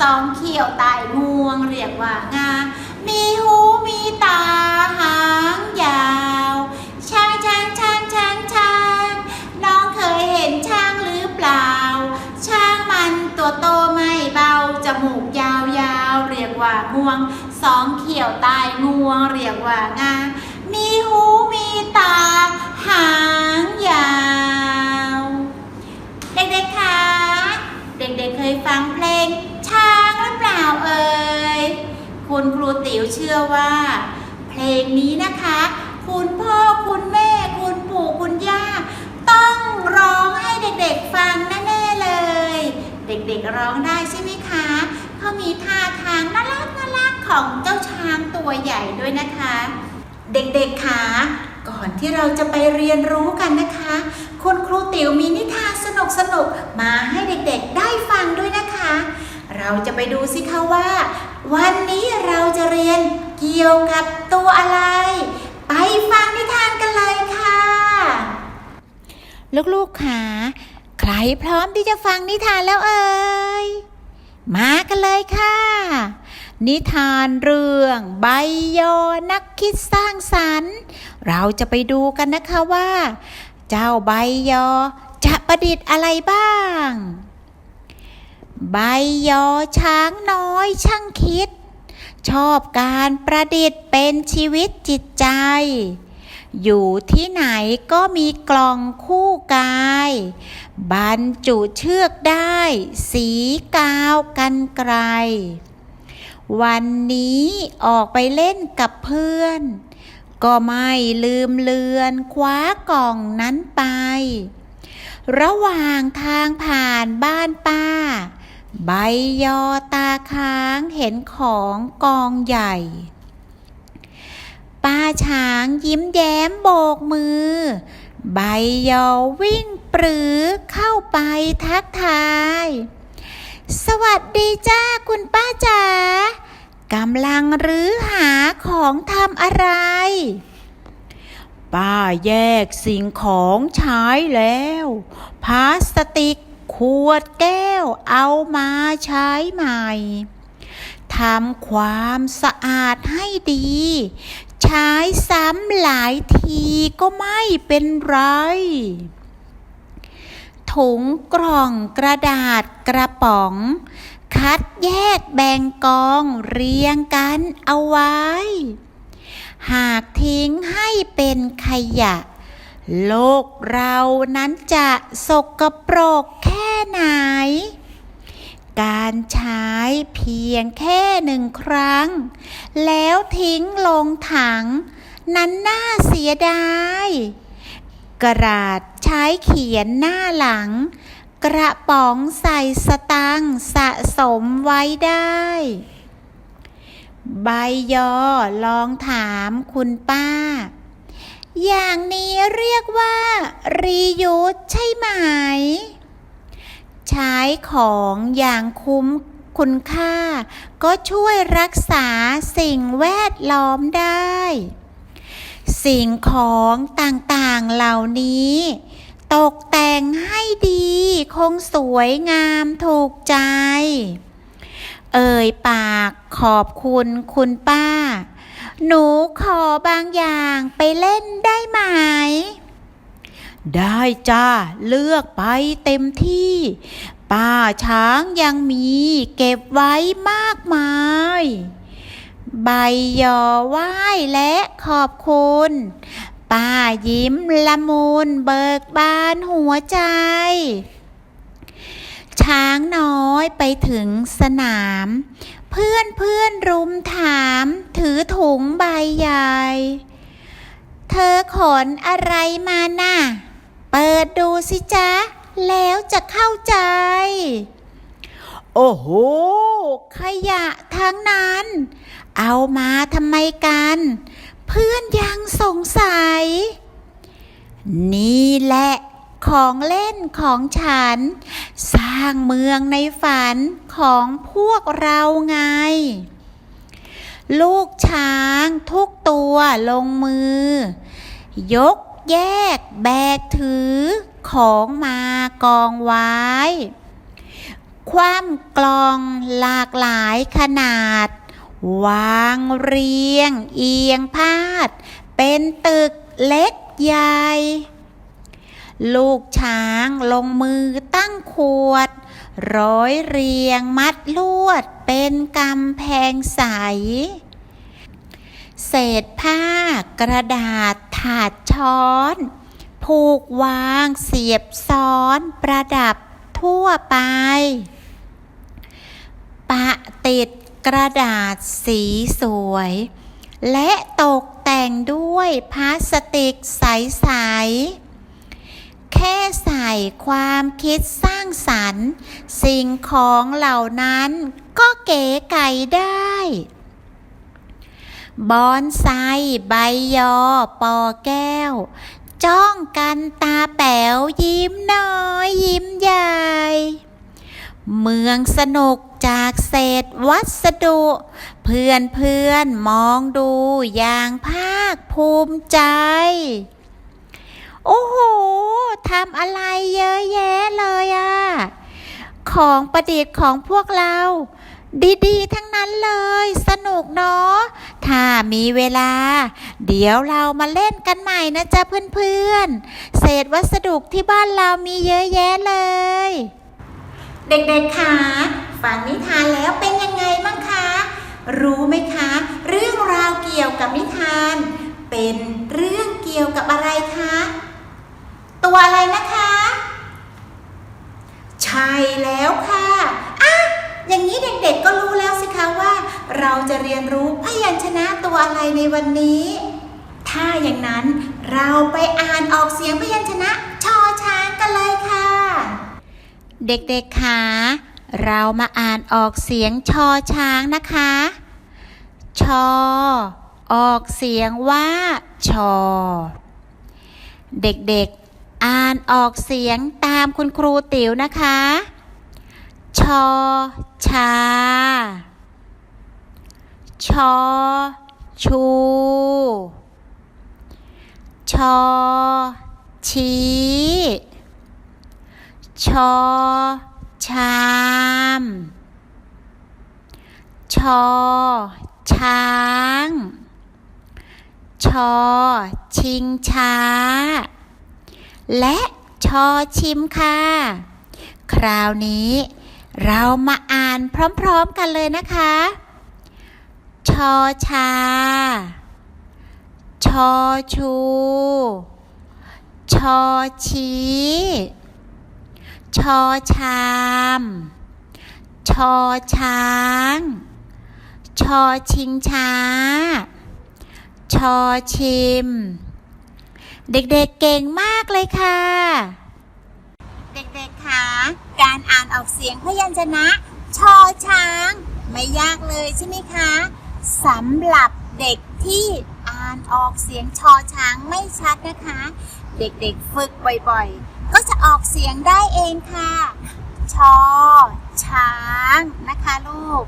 สองเขียวตายงวงเรียกว่างา มีหูมีตาหางยาวช้างช้างช้างช้างช้างน้องเคยเห็นช้างหรือเปล่า ช้างมันตัวโตไม่เบาจมูกยาวยาวเรียกว่างวงสองเขียวตายงวงเรียกว่างา มีหูมีตาหางยาว เด็กๆคะ เด็กๆเคยฟังเพลง หรือเปล่าเอ่ยคุณครูติ๋วเชื่อว่า เพลงนี้นะคะ คุณพ่อคุณแม่ คุณปู่คุณย่า ต้องร้องให้เด็กๆฟังแน่ๆเลย เด็กๆร้องได้ใช่ไหมคะเขามีท่าทางน่ารักน่ารักของเจ้าช้างตัวใหญ่ด้วยนะคะ เด็กๆคะก่อนที่เราจะไปเรียนรู้กันนะคะ คุณครูติ๋วมีนิทานสนุกๆมาให้เด็กๆได้ฟังด้วยนะคะ เราจะไปดูสิคะว่า วันนี้เราจะเรียนเกี่ยวกับตัวอะไร ไปฟังนิทานกันเลยค่ะ ลูกๆค่ะใครพร้อมที่จะฟังนิทานแล้วเอ่ยมากันเลยค่ะ นิทานเรื่องใบยอนักคิดสร้างสรรค์ เราจะไปดูกันนะคะว่า เจ้าใบยอจะประดิษฐ์อะไรบ้าง ใบยอช้างน้อยช่างคิด ชอบการประดิษฐ์เป็นชีวิตจิตใจ อยู่ที่ไหนก็มีกล่องคู่กาย บรรจุเชือกได้ สีกาวกันไกล วันนี้ออกไปเล่นกับเพื่อน ก็ไม่ลืมเลือนคว้ากล่องนั้นไประหว่างทางผ่านบ้านป้า ใบยอตาค้างเห็นของกองใหญ่ ป้าช้างยิ้มแย้มโบกมือ ใบยอวิ่งปรือเข้าไปทักทาย สวัสดีจ้าคุณป้าจ๋ากำลังรื้อหาของทำอะไร ป้าแยกสิ่งของใช้แล้ว พลาสติก ขวดแก้วเอามาใช้ใหม่ทำความสะอาดให้ดี ใช้ซ้ำหลายทีก็ไม่เป็นไรถุงกล่องกระดาษกระป๋อง คัดแยกแบ่งกองเรียงกันเอาไว้ หากทิ้งให้เป็นขยะ โลกเรานั้นจะสกปรกแค่ไหน การใช้เพียงแค่หนึ่งครั้ง แล้วทิ้งลงถัง นั้นน่าเสียดาย กระดาษใช้เขียนหน้าหลัง กระป๋องใส่สตังค์สะสมไว้ได้ใบยอลองถามคุณป้า อย่างนี้เรียกว่า รียูสใช่ไหม ใช้ของอย่างคุ้มคุณค่า ก็ช่วยรักษาสิ่งแวดล้อมได้ สิ่งของต่างๆเหล่านี้ ตกแต่งให้ดีคงสวยงามถูกใจ เอ่ยปากขอบคุณคุณป้า หนูขอบางอย่างไปเล่นได้ไหม ได้จ้า เลือกไปเต็มที่ป้าช้างยังมีเก็บไว้มากมาย ใบยอไหว้และขอบคุณ ป้ายิ้มละมุนเบิกบานหัวใจช้างน้อยไปถึงสนาม พื่อนเพื่อนรุมถาม ถือถุงใบใหญ่ เธอขนอะไรมาน่ะ เปิดดูสิจ๊ะ แล้วจะเข้าใจ โอ้โห ขยะทั้งนั้น เอามาทำไมกัน เพื่อนยังสงสัย นี่แหละ ของเล่นของฉัน สร้างเมืองในฝันของพวกเราไง ลูกช้างทุกตัวลงมือ ยกแยกแบกถือของมากองไว้ คว่ำกลองหลากหลายขนาด วางเรียงเอียงพาด เป็นตึกเล็กใหญ่ ลูกช้างลงมือตั้งขวด ร้อยเรียงมัดลวดเป็นกำแพงใส เศษผ้ากระดาษถาดช้อน ผูกวางเสียบซ้อนประดับทั่วไป ปะติดกระดาษสีสวย และตกแต่งด้วยพลาสติกใสๆ แค่ใส่ความคิดสร้างสรรค์ สิ่งของเหล่านั้นก็เก๋ไก่ได้บอนไซใบยอ ปอแก้ว จ้องกันตาแป๋วยิ้มน้อยยิ้มใหญ่ เมืองสนุกจากเศษวัสดุ เพื่อนเพื่อนมองดูอย่างภาคภูมิใจ โอ้โหทำอะไรเยอะแยะเลยอะของประดิษฐ์ของพวกเรา ดีๆ ทั้งนั้นเลย สนุกเนาะถ้ามีเวลา เดี๋ยวเรามาเล่นกันใหม่นะจ๊ะเพื่อนๆ เศษวัสดุที่บ้านเรามีเยอะแยะเลย เด็กๆคะฟังนิทานแล้วเป็นยังไงบ้างคะ รู้ไหมคะ เรื่องราวเกี่ยวกับนิทาน เป็นเรื่องเกี่ยวกับอะไรคะ ตัวอะไรนะคะ ใช่แล้วค่ะอะอย่างนี้เด็กๆก็รู้แล้วสิคะว่า เราจะเรียนรู้พยัญชนะตัวอะไรในวันนี้ ถ้าอย่างนั้นเราไปอ่านออกเสียงพยัญชนะชอช้างกันเลยค่ะ เด็กๆคะเรามาอ่านออกเสียงชอช้างนะคะ ชอ ออกเสียงว่าชอ เด็กๆ อ่านออกเสียงตามคุณครูติ๋วนะคะ ชอชา ชอชู ชอชีชอชาม ชอช้าง ชอชิงช้า และชอชิมค่ะ คราวนี้เรามาอ่านพร้อมๆกันเลยนะคะ ชอชา ชอชู ชอชี ชอชาม ชอช้าง ชอชิงช้า ชอชิม เด็กๆเก่งมากเลยค่ะ เด็กๆคะการอ่านออกเสียงพยัญชนะ ชอช้าง ไม่ยากเลยใช่ไหมคะสำหรับเด็กที่อ่านออกเสียงชอช้างไม่ชัดนะคะ เด็กๆฝึกบ่อยๆ ก็จะออกเสียงได้เองค่ะ ชอ ช้างนะคะลูก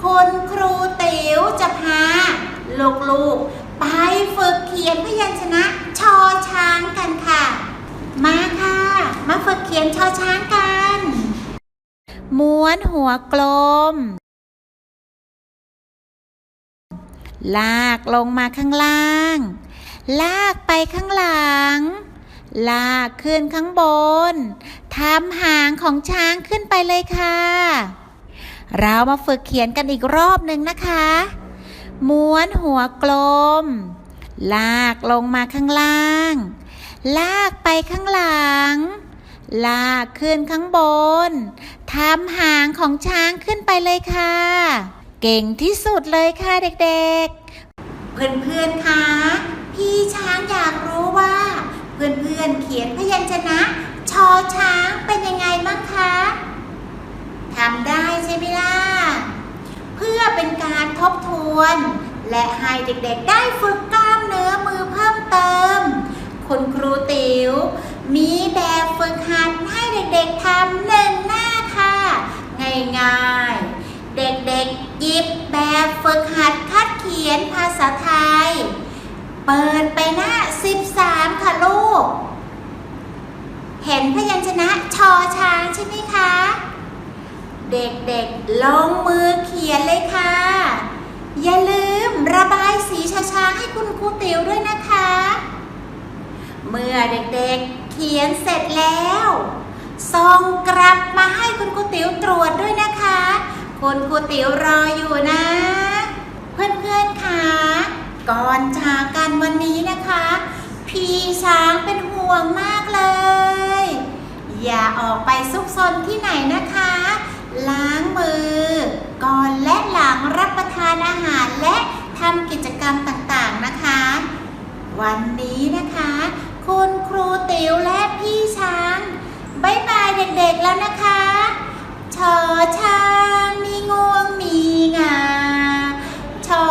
คุณครูติ๋วจะพาลูกๆ ไปฝึกเขียนพยัญชนะชอช้างกันค่ะ มาค่ะ มาฝึกเขียนชอช้างกัน ม้วนหัวกลม ลากลงมาข้างล่าง ลากไปข้างหลัง ลากขึ้นข้างบนทำหางของช้างขึ้นไปเลยค่ะ เรามาฝึกเขียนกันอีกรอบหนึ่งนะคะ ม้วนหัวกลม ลากลงมาข้างล่าง ลากไปข้างหลัง ลากขึ้นข้างบนทำหางของช้างขึ้นไปเลยค่ะ เก่งที่สุดเลยค่ะเด็กๆ เพื่อนๆคะพี่ช้างอยากรู้ว่า เพื่อนๆเขียนพยัญชนะ ชอช้างเป็นยังไงบ้างคะทำได้ใช่ไหมล่ะ เพื่อเป็นการท บทวน และให้เด็กๆได้ฝึกกล้ามเนื้อมือเพิ่มเติม คุณครูติ๋ว มีแบบฝึกหัดให้เด็กๆทำหนึ่งหน้าค่ะ ง่ายๆ เด็กๆหยิบแบบฝึกหัดคัดเขียนภาษาไทย เปิดไปหน้า 13 ค่ะลูก เห็นพยัญชนะชอช้างใช่ไหมคะเด็กๆ ลงมือเขียนเลยค่ะ อย่าลืมระบายสีช้าๆให้คุณครูติ๋วด้วยนะคะ เมื่อเด็กๆเขียนเสร็จแล้วส่งกลับมาให้คุณครูติ๋วตรวจด้วยนะคะ คุณครูติ๋วรออยู่นะ เพื่อนๆค่ะก่อนจากกันวันนี้นะคะ พี่ช้างเป็นห่วงมากเลย อย่าออกไปซุกซนที่ไหนนะคะ ล้างมือ ก่อนและหลังรับประทานอาหารและทำกิจกรรมต่างๆนะคะ วันนี้นะคะ คุณครูติ๋วและพี่ช้างบายบายเด็กๆแล้วนะคะชอช้างมีงวงมีงาชอ